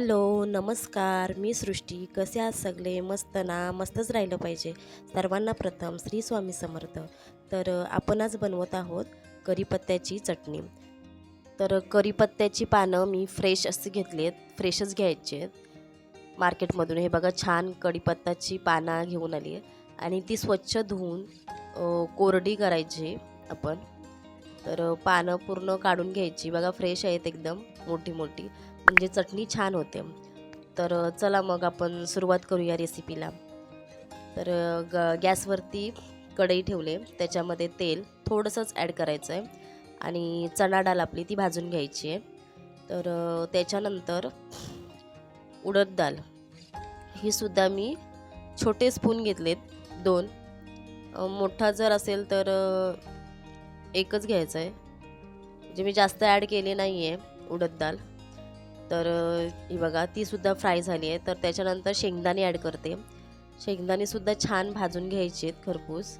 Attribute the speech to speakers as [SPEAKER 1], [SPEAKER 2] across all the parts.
[SPEAKER 1] Hello नमस्कार. मी सृष्टी. कसे आज सगळे? मस्त ना? मस्तच राहिलं पाहिजे. सर्वांना प्रथम श्री स्वामी समर्थ. तर आपण आज बनवत आहोत करीपत्त्याची चटणी. तर करीपत्त्याची पानं मी फ्रेश असे घेतली आहेत फ्रेशच घ्यायचे आहेत. मार्केटमधून हे बघा छान कढीपत्ताची पानं घेऊन आली आहे आणि ती स्वच्छ धुवून कोरडी करायची आपण. तर पानं पूर्ण काढून घ्यायची. बघा फ्रेश आहेत एकदम मोठी मोठी. म्हणजे चटणी छान होते. तर चला मग आपण सुरुवात करूया रेसिपीला तर ग गॅसवरती कढई ठेवले. त्याच्यामध्ये तेल थोडंसंच ॲड करायचं आहे आणि चणा डाळ आपली ती भाजून घ्यायची आहे. तर त्याच्यानंतर उडद डाळ ही सुद्धा मी छोटे स्पून घेतलेत दोन. मोठा जर असेल तर एकच घ्यायचं आहे. म्हणजे मी जास्त ॲड केले नाही आहे उडद दाल. तर ही बघा तीसुद्धा फ्राय झाली आहे. तर त्याच्यानंतर शेंगदाणे ॲड करते. शेंगदाणेसुद्धा छान भाजून घ्यायचे आहेत खरपूस.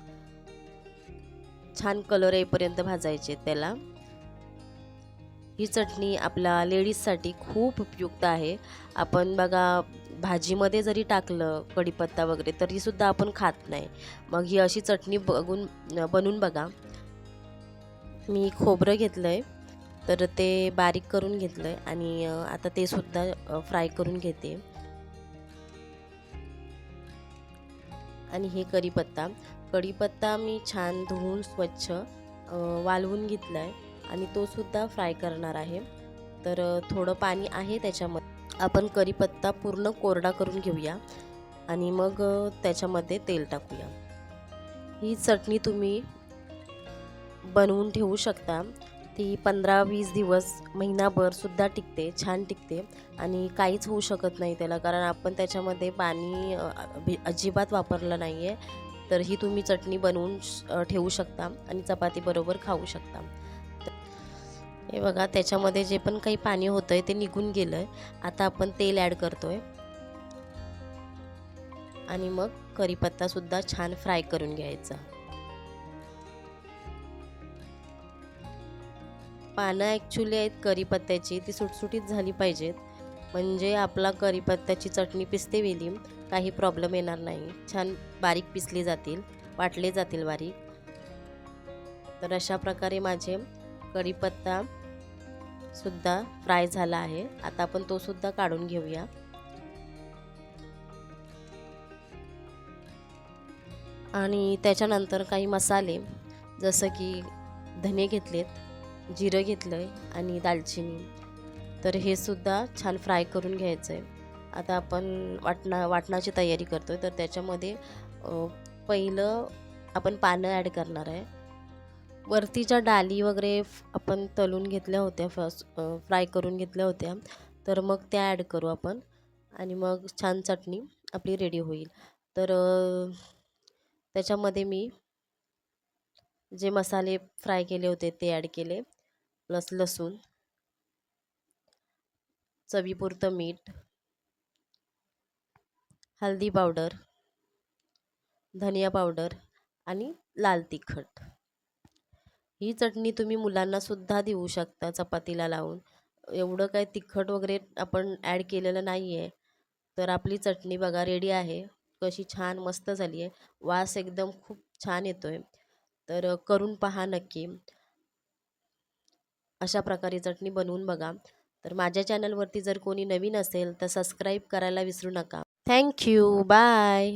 [SPEAKER 1] छान कलर येईपर्यंत भाजायचे आहेत त्याला. ही चटणी आपल्या लेडीजसाठी खूप उपयुक्त आहे. आपण बघा भाजीमध्ये जरी टाकलं कढीपत्ता वगैरे तरीसुद्धा आपण खात नाही. मग ही अशी चटणी बघून बनवून बघा. मी खोबरं घेतलं आहे तर ते बारीक करून घेतलं आहे आणि आता ते सुद्धा फ्राय करून घेते. आणि हे कढीपत्ता. कढीपत्ता मी छान धुवून स्वच्छ वालवून वाळवून घेतला आहे आणि तो सुद्धा फ्राय करणार आहे. तर थोडं पाणी आहे त्याच्यामध्ये. आपण कढीपत्ता पूर्ण कोरडा करून घेऊया आणि मग त्याच्यामध्ये तेल टाकूया. ही चटणी तुम्ही बनवून ठेवू शकता. ती पंधरा वीस दिवस महिनाभर सुद्धा टिकते छान टिकते आणि काहीच होऊ शकत नाही त्याला. कारण आपण त्याच्यामध्ये पाणी अजिबात वापरलं नाही आहे तर ही तुम्ही चटणी बनवून श- ठेवू शकता आणि चपातीबरोबर खाऊ शकता. हे बघा त्याच्यामध्ये जे पण काही पाणी होतं आहे ते निघून गेलं आहे आता आपण तेल ॲड करतो आहे आणि मग कढीपत्तासुद्धा छान फ्राय करून घ्यायचा. पानं ॲक्च्युली आहेत करीपत्त्याची ती सुटसुटीत झाली पाहिजेत. म्हणजे आपला करीपत्त्याची चटणी पिसते वेली. काही प्रॉब्लेम येणार नाही. छान बारीक पिसली जातील. वाटले जातील बारीक. तर अशा प्रकारे माझे कढीपत्ता सुद्धा फ्राय झाला आहे. आता आपण तो सुद्धा काढून घेऊया. आणि त्याच्यानंतर काही मसाले जसं की धने घेतलेत. जिरं घेतलं आहे आणि दालचिनी. तर हे सुद्धा छान फ्राय करून घ्यायचं आहे आता आपण वाटणा वाटणाची तयारी करतो आहे तर त्याच्यामध्ये पहिलं आपण पानं ॲड करणार आहे. वरती ज्या डाली वगैरे आपण तलून घेतल्या होत्या फस फ्राय करून घेतल्या होत्या. तर मग त्या ॲड करू आपण आणि मग छान चटणी आपली रेडी होईल. तर त्याच्यामध्ये मी जे मसाले फ्राय केले होते ते ॲड केले. प्लस लसूण चवीपुरतं मीठ हळदी पावडर धनिया पावडर आणि लाल तिखट. ही चटणी तुम्ही मुलांनासुद्धा देऊ शकता चपातीला लावून. एवढं काय तिखट वगैरे आपण ॲड केलेलं नाही आहे तर आपली चटणी बघा रेडी आहे. कशी छान मस्त झाली आहे वास एकदम खूप छान येतो आहे तर करून पहा नक्की. अशा प्रकारे चटणी बनवून बघा. तर माझ्या चॅनलवरती जर कोणी नवीन असेल तर सबस्क्राईब करायला विसरू नका. Thank you bye